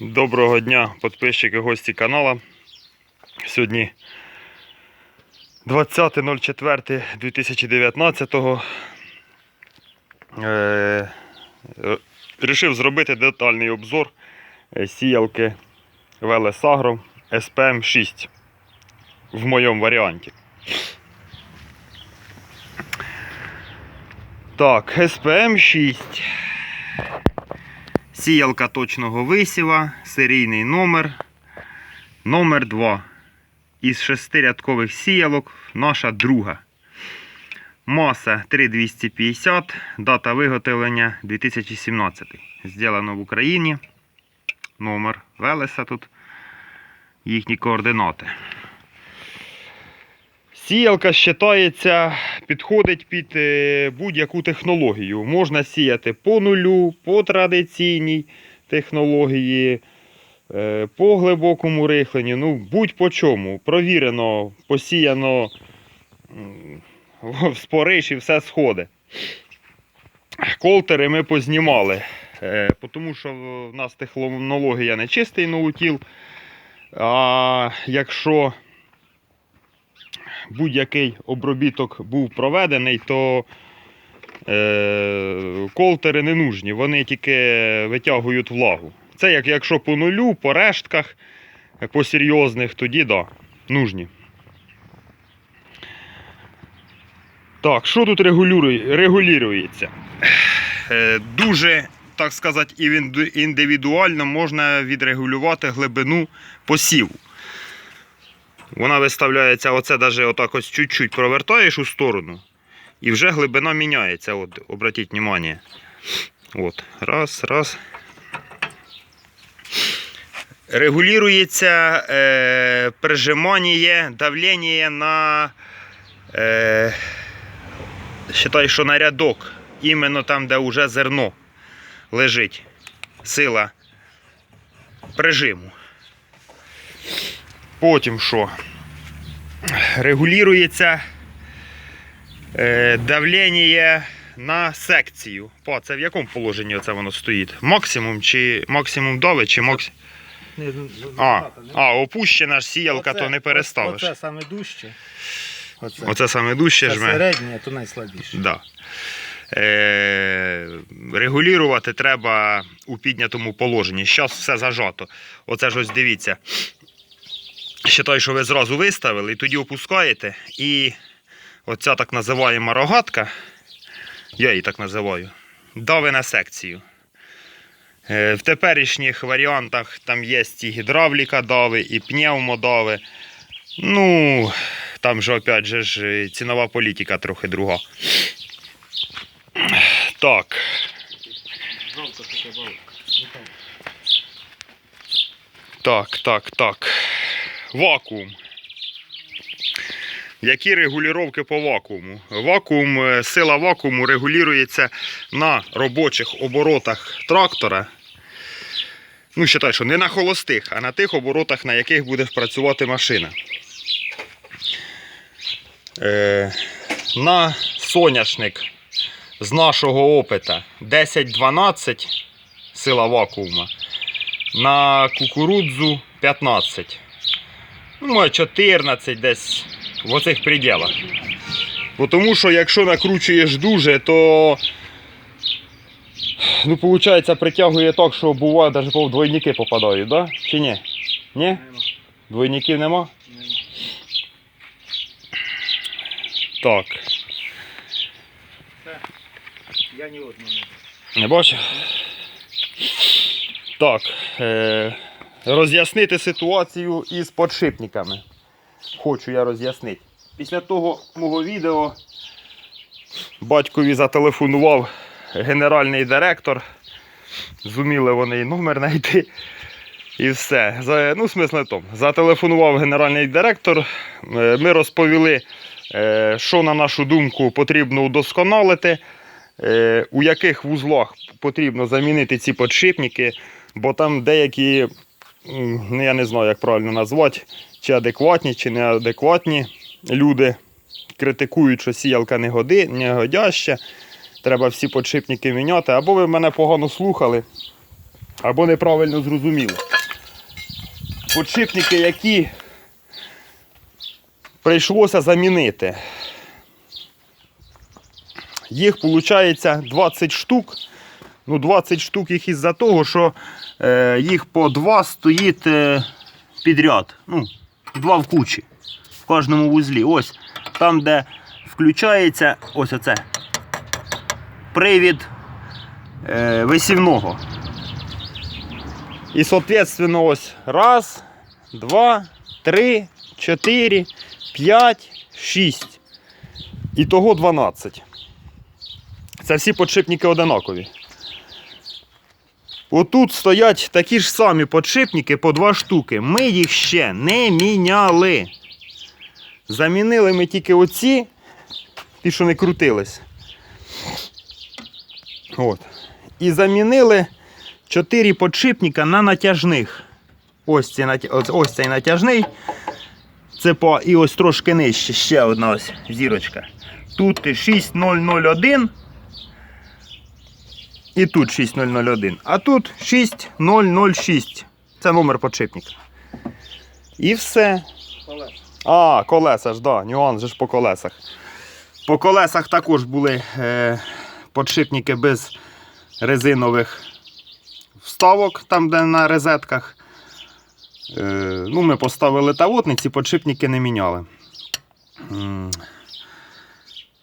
Доброго дня, підписчики, гості канала. Сьогодні 20.04.2019. Е, е, Рішив зробити детальний обзор е, сіялки Велесагро SPM 6 в моєму варіанті. Так, SPM 6. Сіялка точного висіва, серійний номер. Номер 2. Із шестирядкових сіялок наша друга. Маса 3250, дата виготовлення 2017. Зроблено в Україні. Номер Велеса тут. Їхні координати. Сіялка вважається, підходить під е, будь-яку технологію. Можна сіяти по нулю, по традиційній технології, е, по глибокому рихленню, ну будь-по чому. Провірено, посіяно в спориш і все сходить. Колтери ми познімали, е, тому що в нас технологія не чистий ноутіл. А якщо будь-який обробіток був проведений, то е, колтери не нужні, вони тільки витягують влагу. Це як якщо по нулю, по рештках, по серйозних, тоді да, нужні. Так, що тут регулюється? Е, Дуже, так сказати, індивідуально можна відрегулювати глибину посіву. Вона виставляється, оце даже отак ось чуть-чуть провертаєш у сторону, і вже глибина міняється. От, обратіть увагу. От, раз, раз. Регулюється е, прижимання, давлення на. Е, считай, що на рядок. Іменно там, де вже зерно лежить. Сила прижиму. Потім що? Регулюється е, давлення на секцію. Па, це в якому положенні це воно стоїть? Максимум чи максимум дави, чи максимум. А, а, опущена ж сіялка, Оце- то не переставиш. Оце саме дужче. Оце, Оце саме дужче жме. середнє, то найслабіше. Да. Е, регулювати треба у піднятому положенні. Зараз все зажато. Оце ж ось дивіться. Считай, що ви зразу виставили, і тоді опускаєте. І оця так називаємо рогатка, я її так називаю, дави на секцію. Е, В теперішніх варіантах там є і гідравліка дави, і пневмодави. Ну, там же, опять же, ж, цінова політика трохи друга. Так. Так, так, так. Вакуум. Які регулювання по вакууму? Вакуум, е, сила вакууму регулюється на робочих оборотах трактора. Ну, считай, що не на холостих, а на тих оборотах, на яких буде працювати машина. Е, на соняшник з нашого опита 10-12 сила вакуума. На кукурудзу 15. Ну, може 14 десь в оцих пределах. Бо тому що якщо накручуєш дуже, то ну, виходить, притягує так, що буває навіть по двойники попадають, да? Чи ні? Ні? Двойників нема? нема. Так. Я ні одного не Не бачу? Так. Е- роз'яснити ситуацію із подшипниками. Хочу я роз'яснити. Після того мого відео батькові зателефонував генеральний директор. Зуміли вони і номер знайти. І все. За, ну, смисл не. Зателефонував генеральний директор. Е, Ми розповіли, е, що, на нашу думку, потрібно удосконалити, е, у яких вузлах потрібно замінити ці подшипники, бо там деякі, я не знаю, як правильно назвати, чи адекватні, чи неадекватні люди критикують, що сіялка не, годи, не годяща, треба всі подшипники міняти. Або ви мене погано слухали, або неправильно зрозуміли. Подшипники, які прийшлося замінити. Їх виходить 20 штук. Ну, 20 штук їх із-за того, що е, їх по два стоїть е, підряд. Ну, два в кучі. В кожному вузлі. Ось там, де включається ось оце. Привід е, висівного. І, соответственно, ось раз, два, три, чотири, п'ять, шість. І того 12. Це всі подшипники одинакові. Отут стоять такі ж самі подшипники по два штуки. Ми їх ще не міняли. Замінили ми тільки оці, ті, що не крутились. От. І замінили 4 подшипника на натяжних. Ось, ось, ось цей натяжний. Це по, і ось трошки нижче, ще одна ось зірочка. Тут 6001. І тут 6001. А тут 6006. Це номер подшипника. І все. Колеса. А, колеса ж, да, нюанс же ж по колесах. По колесах також були е, подшипники без резинових вставок, там, де на розетках. Е, ну, ми поставили тавотниці, подшипники не міняли.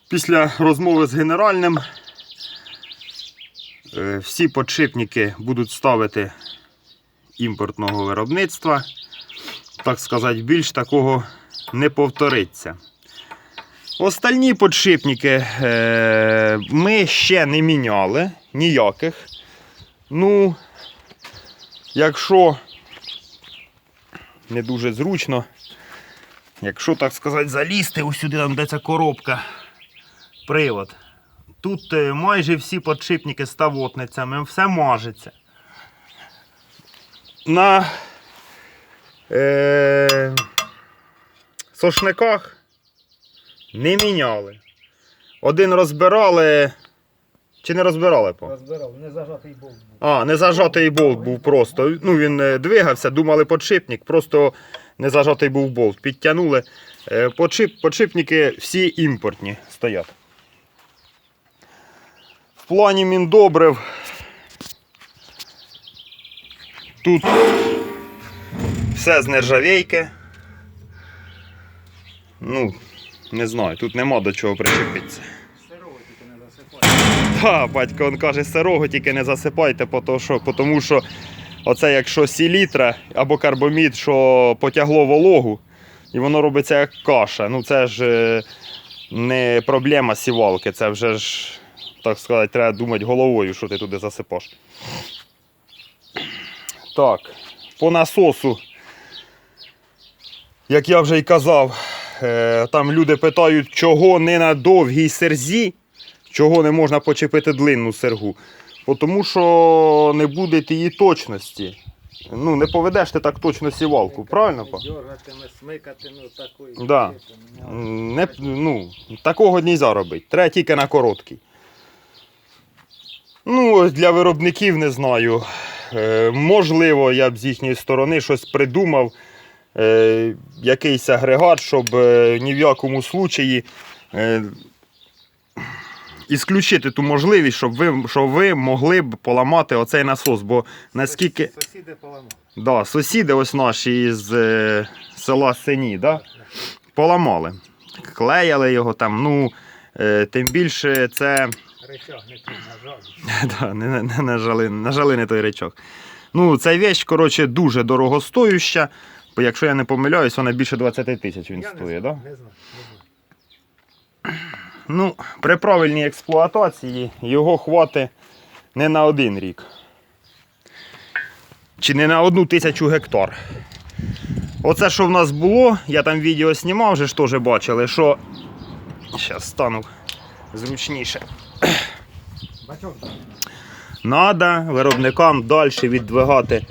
Після розмови з генеральним всі подшипники будуть ставити імпортного виробництва. Так сказати, більш такого не повториться. Остальні подшипники е, ми ще не міняли ніяких. Ну, якщо не дуже зручно, якщо так сказати, залізти ось сюди, там де ця коробка, привод. Тут е, майже всі подшипники з тавотницями, все мажеться. На е, сошниках не міняли. Один розбирали. Чи не розбирали по? Розбирав, не зажатий болт був. А, не зажатий болт був просто. Ну, він е, двигався, думали подшипник, просто не зажатий був болт. Підтягнули. Е, Подшип, подшипники всі імпортні стоять. В плані міндобрив. Тут все з нержавейки. Ну, не знаю, тут нема до чого причепитися. Сировий тільки не засипає. Так, батько він каже, сирого тільки не засипайте, тому що оце якщо сілітра або карбомід, що потягло вологу, і воно робиться як каша. Ну це ж е, не проблема сівалки, це вже ж, так сказати, треба думати головою, що ти туди засипаш. Так, по насосу, як я вже й казав, е, там люди питають, чого не на довгій серзі, чого не можна почепити длинну сергу. Тому що не буде її точності. Ну, не поведеш ти так точно сівалку, правильно? Дергатиме, смикатиме такої. Да. Не, ну, такого не можна робити. Треба тільки на короткий. Ну, для виробників не знаю. Е, можливо, я б з їхньої сторони щось придумав. Е, якийсь агрегат, щоб е, ні в якому случаї е, ісключити ту можливість, щоб ви, щоб ви могли б поламати оцей насос. Бо наскільки. Сусіди поламали. Да, сусіди ось наші з е, села Сині, да? поламали. Клеяли його там. Ну, е, тим більше це. Речах не той, на жаль. да, не, не, не нажали, нажали не той речок. Ну, ця вещь, коротше, дуже дорогостоюща. Бо якщо я не помиляюсь, вона більше 20 тисяч він стоїть, знаю, не знаю. Ну, при правильній експлуатації його хватить не на один рік. Чи не на одну тисячу гектар. Оце, що в нас було, я там відео знімав, вже ж теж бачили, що. Зараз стану зручніше. Так. Надо виробникам далі віддвигати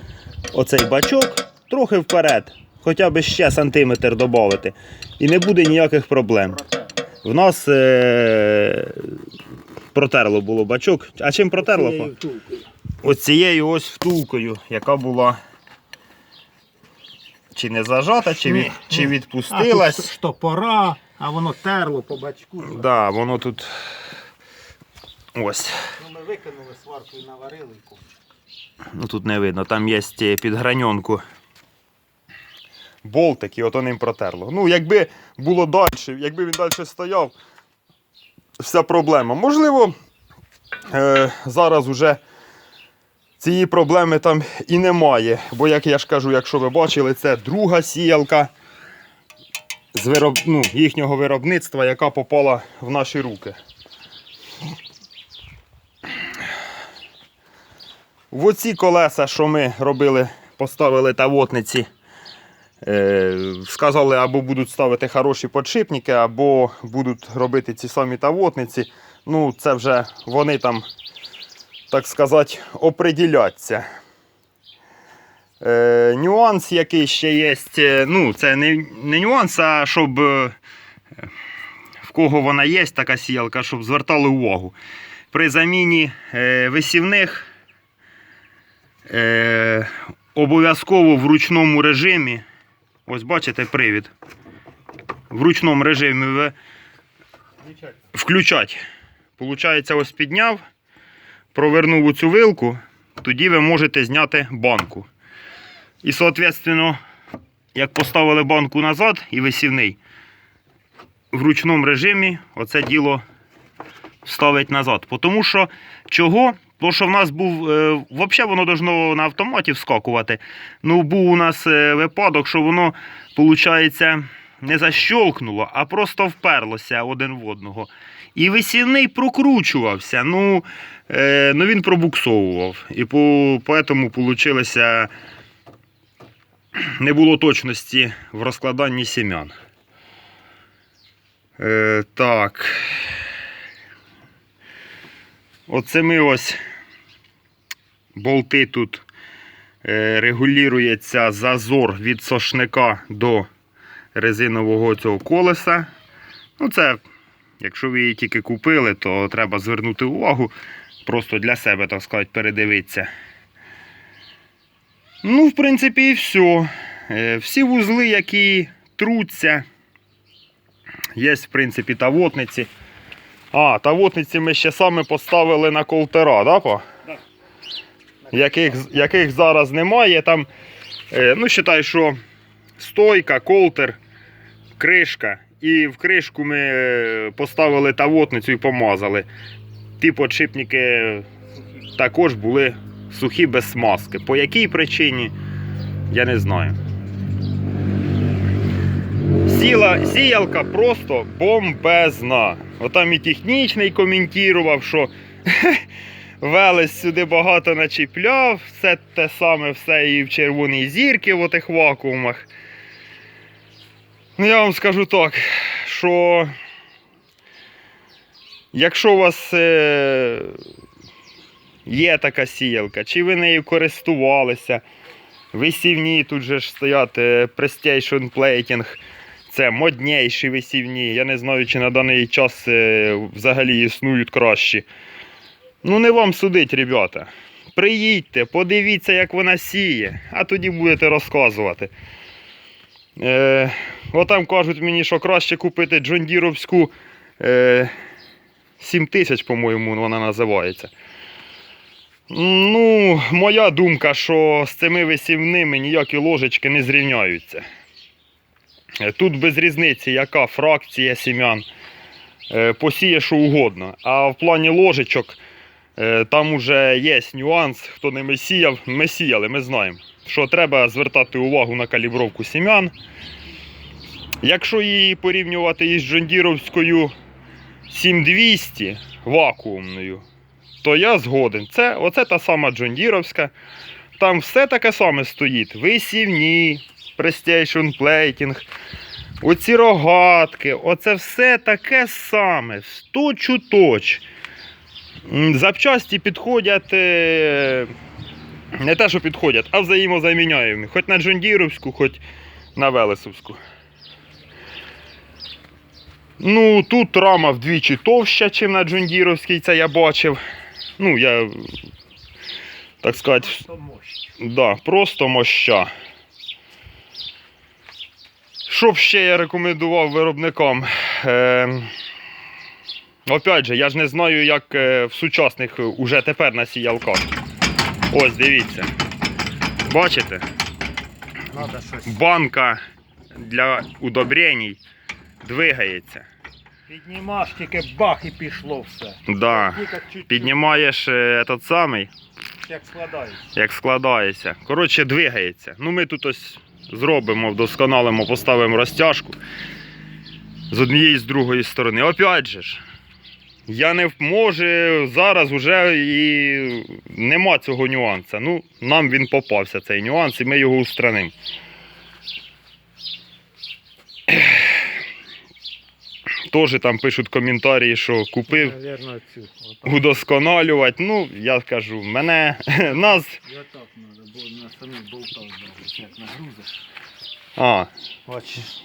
оцей бачок трохи вперед, хоча б ще сантиметр додати. І не буде ніяких проблем. В нас е- протерло було бачок. А чим протерло? Цією оцією ось втулкою, яка була чи не зажата, чи, від, чи відпустилась. А тут штопора, а воно терло по бачку. Да, воно тут. Ось. Ну, ми викинули сварку і наварили і. Ну тут не видно, там є під граньонку. Болтик і ото ним протерло. Ну, якби було далі, якби він далі стояв, вся проблема. Можливо, е, зараз уже цієї проблеми там і немає. Бо, як я ж кажу, якщо ви бачили, це друга сіялка з вироб... ну, їхнього виробництва, яка попала в наші руки. В оці колеса, що ми робили, поставили тавотниці, е, сказали, або будуть ставити хороші подшипники, або будуть робити ці самі тавотниці. Ну, це вже вони там, так сказати, оприділяться. Е, нюанс, який ще є, е, ну, це не, не нюанс, а щоб е, в кого вона є, така сіялка, щоб звертали увагу. При заміні висівних е, обов'язково в ручному режимі. Ось бачите привід. В ручному режимі ви включать. Получається, ось підняв, провернув у цю вилку, тоді ви можете зняти банку. І, соответственно, як поставили банку назад і висівний, в ручному режимі оце діло ставить назад. Тому що чого? Тому що в нас був, е, взагалі воно должно на автоматі вскакувати. Ну, був у нас е, випадок, що воно, виходить, не защолкнуло, а просто вперлося один в одного. І висівний прокручувався. Ну, е, ну він пробуксовував. І по, поэтому получилося не було точності в розкладанні сім'ян. Е, так. Оце ми ось болти тут е, регулюється зазор від сошника до резинового цього колеса. Ну, це, якщо ви її тільки купили, то треба звернути увагу. Просто для себе, так сказати, передивитися. Ну, в принципі, і все. Е, Всі вузли, які труться, є, в принципі, тавотниці. А, тавотниці ми ще саме поставили на колтера, да, па? Яких, яких зараз немає. Там, е, ну, считай, що стойка, колтер, кришка. І в кришку ми е, поставили тавотницю і помазали. Ті подшипники також були сухі без смазки. По якій причині, я не знаю. Сіла, сіялка просто бомбезна. Отам і технічний коментував, що Велес сюди багато начіпляв, все те саме, все і в червоній зірки в отих вакуумах. Ну, я вам скажу так, що якщо у вас е, є така сіялка, чи ви нею користувалися, висівні тут же ж стоять е, Prestation Plating, це модніші висівні. Я не знаю, чи на даний час е, взагалі існують кращі. Ну, не вам судить, ребята. Приїдьте, подивіться, як вона сіє, а тоді будете розказувати. Е, отам кажуть мені, що краще купити джондіровську е, 7000, по-моєму, вона називається. Ну, моя думка, що з цими висівними ніякі ложечки не зрівняються. Е, Тут без різниці, яка фракція сім'ян. Е, Посіє що угодно. А в плані ложечок там уже є нюанс, хто ними сіяв. Ми сіяли, ми знаємо, що треба звертати увагу на калібровку сім'ян. Якщо її порівнювати із джондіровською 7200 вакуумною, то я згоден. Це оце та сама джондіровська. Там все таке саме стоїть. Висівні, Prestation Plating, оці рогатки, оце все таке саме, точ у точ. М, Запчасті підходять. е, Не те, що підходять, а взаємозаміняємі. Хоч на Джондіровську, хоч на Велесовську. Ну, тут рама вдвічі товща, ніж на Джондіровській, це я бачив. Ну, я так сказати, То мощь. Да, просто моща. Що б ще я рекомендував виробникам? Е, опять же, я ж не знаю, як е, в сучасних е, уже тепер на сіялках. Ось, дивіться. Бачите? Банка для удобрень двигається. Піднімаш, тільки бах і пішло все. Да. Піднімаєш е, этот самий, як складається. як складається. Коротше, двигається. Ну ми тут ось зробимо, вдосконалимо, поставимо розтяжку з однієї і з другої сторони. Опять же ж, я не може зараз вже і нема цього нюанса. Ну, нам він попався цей нюанс, і ми його устранимо. Теж там пишуть коментарі, що купив удосконалювати. Ну, я кажу, мене нас. І отак треба, бо на самих болтах зараз, як нагрузиш. А, Бачиш.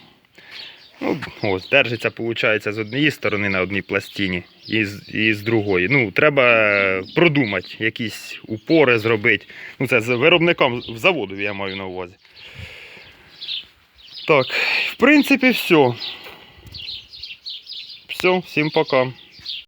Ну ось, держиться, виходить, з однієї сторони на одній пластині і з, і з другої. Ну, треба продумати, якісь упори зробити. Ну, це з виробником заводу я маю на увазі. Так, в принципі, все. Все, всім пока.